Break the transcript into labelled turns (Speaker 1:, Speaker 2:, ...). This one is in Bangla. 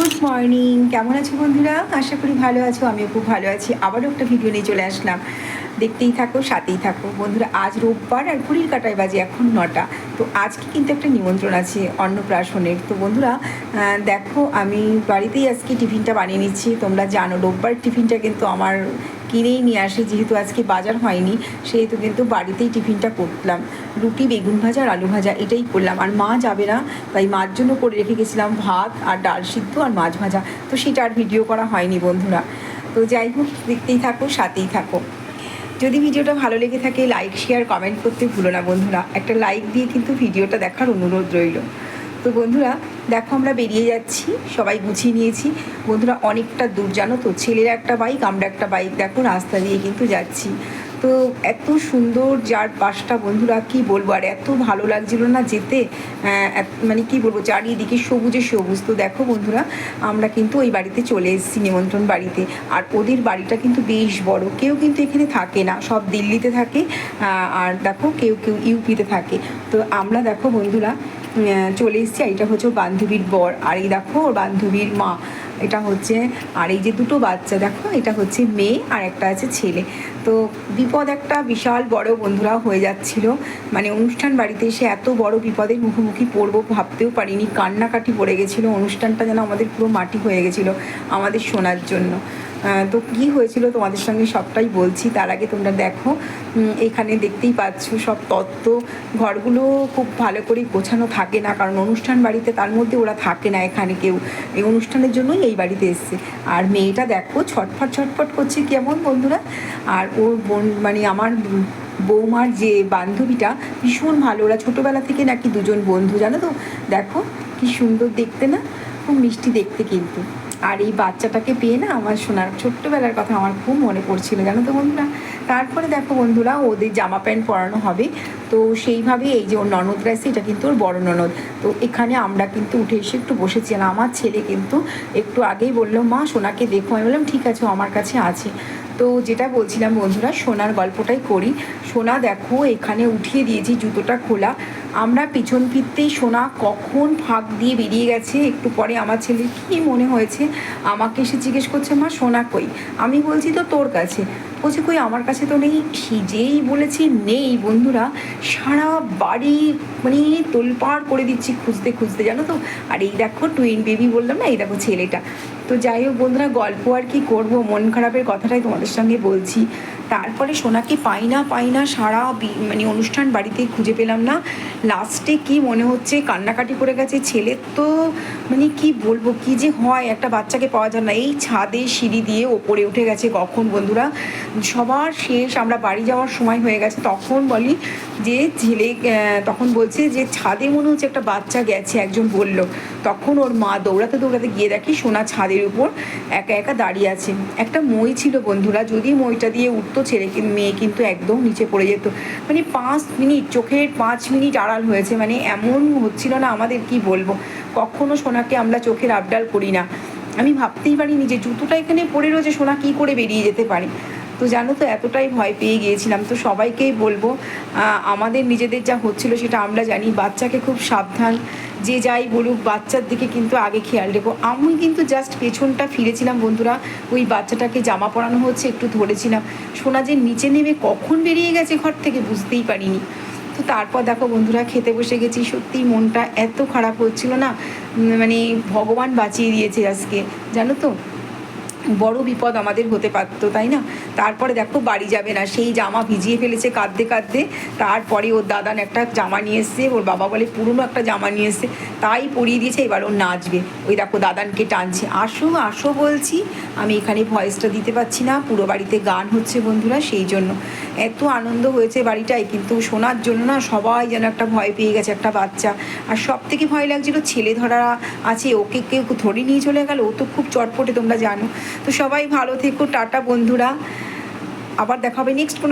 Speaker 1: গুড মর্নিং কেমন আছো বন্ধুরা? আশা করি ভালো আছো, আমিও খুব ভালো আছি। আবারও একটা ভিডিও নিয়ে চলে আসলাম। দেখতেই থাকো, সাথেই থাকো। বন্ধুরা, আজ রোববার আর ঘুরির কাটায় বাজে এখন নটা। তো আজকে কিন্তু একটা নিমন্ত্রণ আছে, অন্নপ্রাশনের। তো বন্ধুরা দেখো, আমি বাড়িতেই আজকে টিফিনটা বানিয়ে নিচ্ছি। তোমরা জানো, রোববার টিফিনটা কিন্তু আমার কিনেই নিয়ে আসে, যেহেতু আজকে বাজার হয়নি, সেহেতু কিন্তু বাড়িতেই টিফিনটা করলাম। রুটি, বেগুন ভাজা আর আলু ভাজা, এটাই করলাম। আর মা যাবে না, তাই মার জন্য করে রেখে গেছিলাম ভাত আর ডাল সিদ্ধ আর মাছ ভাজা। তো সেটা আর ভিডিও করা হয়নি বন্ধুরা। তো যাই হোক, দেখতেই থাকো, সাথেই থাকো। যদি ভিডিওটা ভালো লেগে থাকে লাইক শেয়ার কমেন্ট করতে ভুলো না বন্ধুরা। একটা লাইক দিয়ে কিন্তু ভিডিওটা দেখার অনুরোধ রইল। তো বন্ধুরা দেখো আমরা বেরিয়ে যাচ্ছি, সবাই গুছিয়ে নিয়েছি। বন্ধুরা অনেকটা দূর জানো তো, ছেলের একটা বাইক আমরা একটা বাইক দেখো রাস্তা দিয়ে কিন্তু যাচ্ছি। তো এত সুন্দর যার পাশটা বন্ধুরা, কি বলব? আর এত ভালো লাগছিল না যেতে? এত- মানে কি বলব, চারিদিকে সবুজে সবুজ। তো দেখো বন্ধুরা, আমরা কিন্তু ওই বাড়িতে চলে এসেছি, নিমন্ত্রণ বাড়িতে। আর ওদের বাড়িটা কিন্তু বেশ বড়। কেউ কিন্তু এখানে থাকে না, সব দিল্লিতে থাকে। আর দেখো কেউ কেউ ইউপিতে থাকে। তো আমরা দেখো বন্ধুরা চলে এসেছি আর এটা হচ্ছে বান্ধবীর বর। আর এই দেখো ওর বান্ধবীর মা। এটা হচ্ছে, আর এই যে দুটো বাচ্চা, দেখো, এটা হচ্ছে মেয়ে আর একটা আছে ছেলে। তো বিপদ একটা বিশাল বড় বন্ধুরা হয়ে যাচ্ছিল। মানে অনুষ্ঠান বাড়িতে এসে এত বড় বিপদের মুখোমুখি পড়ব, ভাবতেও পারিনি। কান্নাকাটি পড়ে গেছিল, অনুষ্ঠানটা যেন আমাদের পুরো মাটি হয়ে গেছিল আমাদের শোনার জন্য। তো কি হয়েছিল তোমাদের সঙ্গে সবটাই বলছি। তার আগে তোমরা দেখো এখানে দেখতেই পাচ্ছ সব তত্ত্ব। ঘরগুলো খুব ভালো করে গোছানো থাকে না, কারণ অনুষ্ঠান বাড়িতে তার মধ্যে ওরা থাকে না এখানে কেউ। এই অনুষ্ঠানের জন্যই এই বাড়িতে এসছে। আর মেয়েটা দেখো, ছটফট ছটফট করছে কেমন বন্ধুরা। আর ওর বোন মানে আমার বৌমার যে বান্ধবীটা, ভীষণ ভালো। ওরা ছোটোবেলা থেকে নাকি দুজন বন্ধু, জানো তো? দেখো, কি সুন্দর দেখতে না? খুব মিষ্টি দেখতে কিন্তু। আর এই বাচ্চাটাকে পেয়ে না আমার শোনার ছোট্টবেলার কথা আমার খুব মনে পড়ছিল, জানো তো বন্ধুরা? তারপরে দেখো বন্ধুরা, ওদের জামা প্যান্ট পরানো হবে। তো সেইভাবে এই যে ওর ননদ এসে এটা কিন্তু ওর বড় ননদ। তো এখানে আমরা কিন্তু উঠে এসে একটু বসেছি আমার ছেলে কিন্তু একটু আগেই বলল, মা, সোনাকে দেখো। আমি বললাম, ঠিক আছে আমার কাছে আছে। তো যেটা বলছিলাম বন্ধুরা, সোনার গল্পটাই করি। সোনা দেখো, এখানে উঠিয়ে দিয়েছি জুতোটা খোলা। আমরা পিছন ফিরতেই সোনা কখন ফাঁক দিয়ে বেরিয়ে গেছে? একটু পরে আমার ছেলে কি মনে হয়েছে? আমাকে এসে জিজ্ঞেস করছে, মা, সোনা কই? আমি বলছি, তো তোর কাছে। বলছে, কই, আমার কাছে তো নেই। যেই বলেছি, নেই বন্ধুরা। সারা বাড়ি মানে তোলপাড় করে দিচ্ছি খুঁজতে খুঁজতে, জানো তো? আর এই দেখো টুইন বেবি বললাম না, এই দেখো ছেলেটা। তো যাই হোক বন্ধুরা, গল্প আর কি করব, মন খারাপের কথাটাই তোমাদের সঙ্গে বলছি। তারপরে সোনাকে পাই না পাই না সারা মানে অনুষ্ঠান বাড়িতে খুঁজে পেলাম না। লাস্টে কি মনে হচ্ছে? কান্নাকাটি করে গেছে ছেলের তো মানে কি বলব, কি যে হয়, একটা বাচ্চাকে পাওয়া যায় না। এই ছাদে সিঁড়ি দিয়ে ওপরে উঠে গেছে কখন বন্ধুরা? সবার শেষ, আমরা বাড়ি যাওয়ার সময় হয়ে গেছে। তখন বলি যে, ছেলে তখন বলছে যে, ছাদে মনে হচ্ছে একটা বাচ্চা গেছে, একজন বলল। তখন ওর মা দৌড়াতে দৌড়াতে গিয়ে দেখি সোনা ছাদের উপর একা একা দাঁড়িয়ে আছে। একটা মই ছিল বন্ধুরা, যদি মইটা দিয়ে উঠতো, ছেলে মেয়ে কিন্তু একদম নিচে পড়ে যেত। মানে পাঁচ মিনিট, চোখের পাঁচ মিনিট আড়াল হয়েছে। মানে এমন হচ্ছিল না আমাদের, কি বলব? কখনো সোনাকে আমরা চোখের আবডাল করি না। আমি ভাবতেই পারিনি যে জুতোটা এখানে পড়ে রয়েছে, সোনা কী করে বেরিয়ে যেতে পারে। তো জানো তো, এতটাই ভয় পেয়ে গিয়েছিলাম। তো সবাইকেই বলব আমাদের নিজেদের যা হচ্ছিল সেটা আমরা জানি। বাচ্চাকে খুব সাবধান, যে যাই বলুক, বাচ্চার দিকে কিন্তু আগে খেয়াল রেখো। আমি কিন্তু জাস্ট পেছনটা ফিরেছিলাম, বন্ধুরা। ওই বাচ্চাটাকে জামা পরানো হচ্ছে, একটু ধরেছিলাম। সোনা যে নিচে নেমে কখন বেরিয়ে গেছে ঘর থেকে বুঝতেই পারিনি। তো তারপর দেখো বন্ধুরা খেতে বসে গেছি। সত্যি মনটা এত খারাপ হচ্ছিল না। মানে ভগবান বাঁচিয়ে দিয়েছে আজকে, জানো তো? বড় বিপদ আমাদের হতে পারতো, তাই না? তারপরে দেখো বাড়ি যাবে না। সেই জামা ভিজিয়ে ফেলেছে কাঁদতে কাঁদতে। তারপরে ওর দাদান একটা জামা নিয়ে এসছে। ওর বাবা বলে পুরনো একটা জামা নিয়ে এসছে। তাই পরিয়ে দিয়েছে, এবার ও নাচবে। ওই দেখো দাদানকে টানছে। আসো আসো বলছি। আমি এখানে ভয়েসটা দিতে পারছি না। পুরো বাড়িতে গান হচ্ছে বন্ধুরা, সেই জন্য। এত আনন্দ হয়েছে বাড়িটায়, কিন্তু শোনার জন্য না সবাই যেন একটা ভয় পেয়ে গেছে একটা বাচ্চা। আর সব থেকে ভয় লাগছিল ছেলে ধরা আছে, ওকে কেউ ধরে নিয়ে চলে গেল। ও তো খুব চটপটে, তোমরা জানো। তো সবাই ভালো থেকো টাটা বন্ধুরা। আবার দেখা হবে নেক্সট কোনো